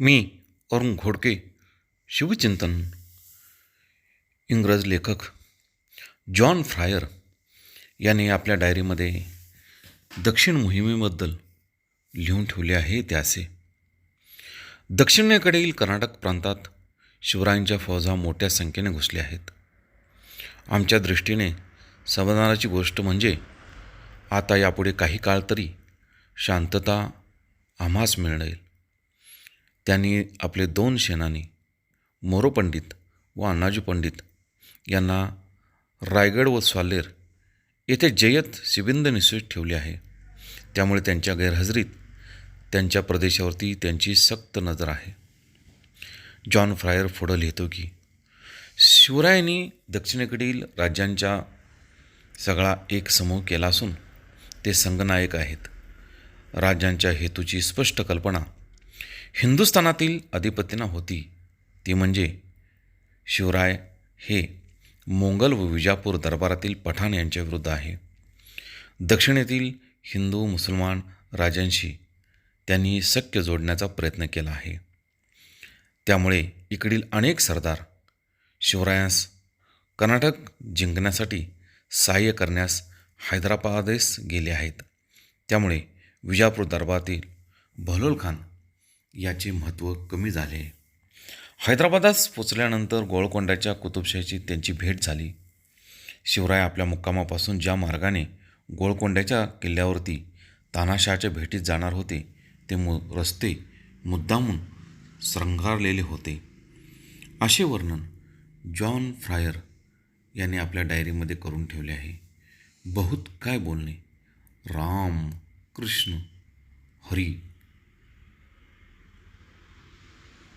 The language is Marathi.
मी अरुण घोडके शिवचिंतन. इंग्रज लेखक जॉन फ्रायर याने आपल्या डायरीमध्ये दक्षिण मोहिमेबद्दल लिहून ठेवले आहे ते असे दक्षिणेकडील कर्नाटक प्रांतात शिवरायांच्या फौजा मोठ्या संख्येने घुसल्या आहेत. आमच्या दृष्टीने समाधानाची गोष्ट म्हणजे आता यापुढे काही काळ तरी शांतता आम्हास मिळेल. त्यांनी आपले दोन सेनानी मोरो पंडित व अण्णाजी पंडित यांना रायगड व स्वाल्हेर येथे जयत शिबिंद निश्चित ठेवले आहे. त्यामुळे त्यांच्या गैरहजेरीत त्यांच्या प्रदेशावरती त्यांची सक्त नजर आहे. जॉन फ्रायर पुढं लिहितो की शिवरायांनी दक्षिणेकडील राज्यांचा सगळा एक समूह केला असून ते संगनायक आहेत. राज्यांच्या हेतूची स्पष्ट कल्पना हिंदुस्थानातील अधिपतींना होती. ती म्हणजे शिवराय हे मोंगल व विजापूर दरबारातील पठाण यांच्या विरुद्ध आहे. दक्षिणेतील हिंदू मुसलमान राजांशी त्यांनी सख्य जोडण्याचा प्रयत्न केला आहे. त्यामुळे इकडील अनेक सरदार शिवरायास कर्नाटक जिंकण्यासाठी सहाय्य करण्यास हैदराबादेस गेले आहेत. त्यामुळे विजापूर दरबारातील बहलोल खान याचे महत्त्व कमी झाले. हैदराबादास पोचल्यानंतर गोळकोंड्याच्या कुतुबशाहीची त्यांची भेट झाली. शिवराय आपल्या मुक्कामापासून ज्या मार्गाने गोळकोंड्याच्या किल्ल्यावरती तानाशाहच्या भेटीत जाणार होते ते मु रस्ते मुद्दामून श्रंगारलेले होते. असे वर्णन जॉन फ्रायर यांनी आपल्या डायरीमध्ये करून ठेवले आहे. बहुत काय बोलणे? राम कृष्ण हरी